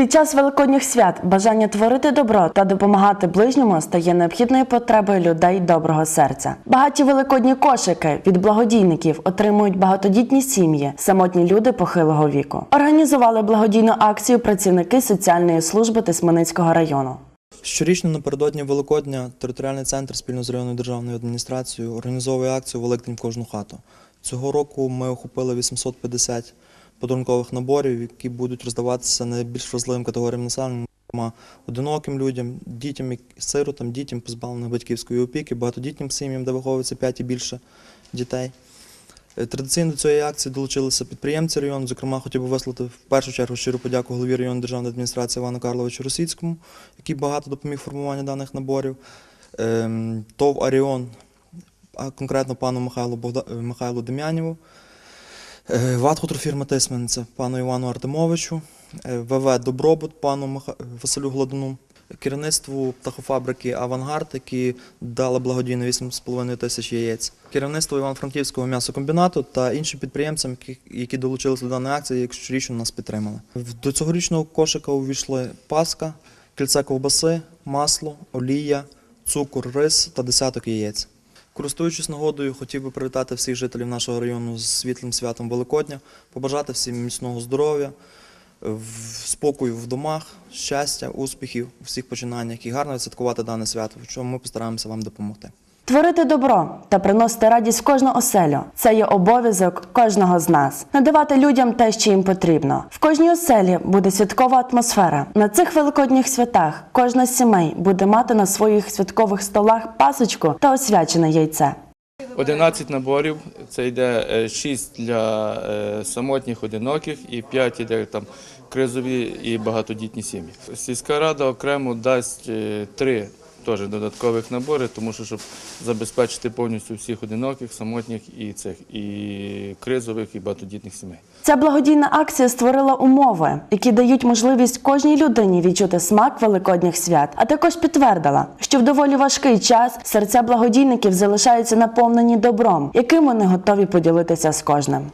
Під час великодніх свят бажання творити добро та допомагати ближньому стає необхідною потребою людей доброго серця. Багаті великодні кошики від благодійників отримують багатодітні сім'ї, самотні люди похилого віку. Організували благодійну акцію працівники соціальної служби Тисменицького району. Щорічно напередодні Великодня територіальний центр спільно з районною державною адміністрацією організовує акцію Великдень в кожну хату. Цього року ми охопили 850 подарункових наборів, які будуть роздаватися найбільш вразливим категоріям населення, зокрема одиноким людям, дітям, сиротам, дітям, позбавлених батьківської опіки, багатодітнім сім'ям, де виховується 5 і більше дітей. Е, Традиційно до цієї акції долучилися підприємці району. Зокрема, хотів би висловити в першу чергу щиру подяку голові районної державної адміністрації Івану Карловичу Російському, який багато допоміг в формуванні даних наборів. Ем, ТОВ Аріон, а конкретно пану Михайлу, Богда... е, Михайлу Дем'янєву, е, Ватхутрфірма Тисменця, пану Івану Артемовичу, е, ВВ Добробут, пану. Василю Гладуну, керівництву птахофабрики Авангард, які дали благодійно 8,5 тисяч яєць, керівництво Івано-Франківського м'ясокомбінату та іншим підприємцям, які долучилися до даної акції, які щорічно нас підтримали. До цьогорічного кошика увійшли паска, кільце ковбаси, масло, олія, цукор, рис та десяток яєць. Користуючись нагодою, хотів би привітати всіх жителів нашого району з світлим святом Великодня, побажати всім міцного здоров'я, спокою в домах, щастя, успіхів у всіх починаннях і гарно відсвяткувати дане свято, в чому ми постараємося вам допомогти. Творити добро та приносити радість в кожну оселю це є обов'язок кожного з нас. Надавати людям те, що їм потрібно. В кожній оселі буде святкова атмосфера. На цих великодніх святах кожна з сімей буде мати на своїх святкових столах пасочку та освячене яйце. 11 наборів, це йде 6 для е, самотніх одиноких і 5 йде там кризові і багатодітні сім'ї. Сільська рада окремо дасть 3 теж додаткових набори, тому що щоб забезпечити повністю всіх одиноких, самотніх і цих і кризових, і багатодітних сімей. Ця благодійна акція створила умови, які дають можливість кожній людині відчути смак великодніх свят, а також підтвердила, що в доволі важкий час серця благодійників залишаються наповнені добром, яким вони готові поділитися з кожним.